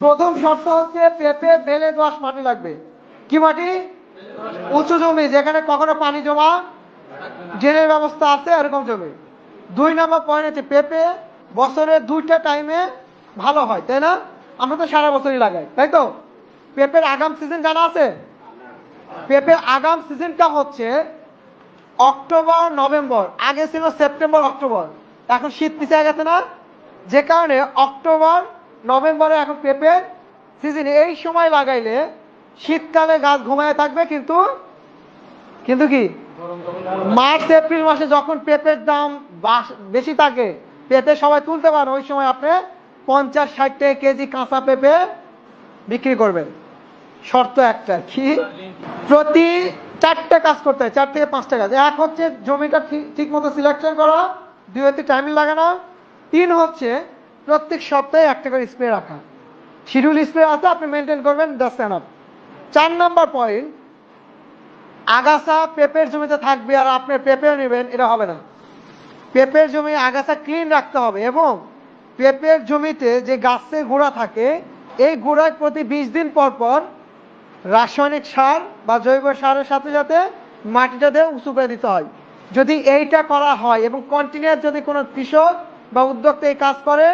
প্রথম শর্ত হচ্ছে পেঁপে বেলে দোয়াশ মাটি লাগবে। কি মাটি? উঁচু জমি, যেখানে কখনো পানি জমা, ড্রেনের ব্যবস্থা আছে, এরকম জমি। দুই নম্বর পয়েন্ট হচ্ছে পেঁপে বছরে দুইটা টাইমে ভালো হয়, তাই না? আমরা তো সারা বছরই লাগাই, তাই তো? পেঁপের আগাম সিজন জানা আছে? পেঁপের আগাম সিজনটা হচ্ছে অক্টোবর, নভেম্বর। আগে ছিল সেপ্টেম্বর, অক্টোবর। এখন শীত পিছিয়ে গেছে না? যে কারণে অক্টোবর নভেম্বরে এখন পেঁপের সিজন এই সময় লাগাইলে শীতকালে গাছ ঘুমায় থাকবে কিন্তু কিন্তু কি? মার্চ, এপ্রিল মাসে যখন পেঁপের দাম বেশি থাকে, পেঁপে সবাই তুলতে পারে, ওই সময় আপনি পঞ্চাশ, ষাট টাকা কেজি কাঁচা পেঁপে বিক্রি করবেন। শর্ত একটা কি? প্রতি চারটে কাজ করতে হয়, চার থেকে পাঁচটা কাজ। এক হচ্ছে জমিটা ঠিক মতো সিলেকশন করা, দুই হচ্ছে টাইমিং লাগানো, তিন হচ্ছে প্রত্যেক সপ্তাহে একটা করে স্প্রে রাখা। শিডিউল স্প্রে আছে, আপনি মেনটেন করবেন দ্যাটস এনাফ চার নাম্বার পয়েন্ট আগাছা পেঁপের জমিতে থাকবে আর আপনি পেঁপেও নেবেন, এটা হবে না। পেঁপের জমি আগাছা ক্লিন রাখতে হবে এবং পেঁপের জমিতে যে গাছের গোড়া থাকে, এই গোড়ায় প্রতি বিশ দিন পর পর রাসায়নিক সার বা জৈব সারের সাথে সাথে মাটিটা দিয়ে উঁচু করে দিতে হয়। যদি এইটা করা হয় এবং কন্টিনিউয়াস যদি কোনো কৃষক বা উদ্যোক্তা এই কাজ করে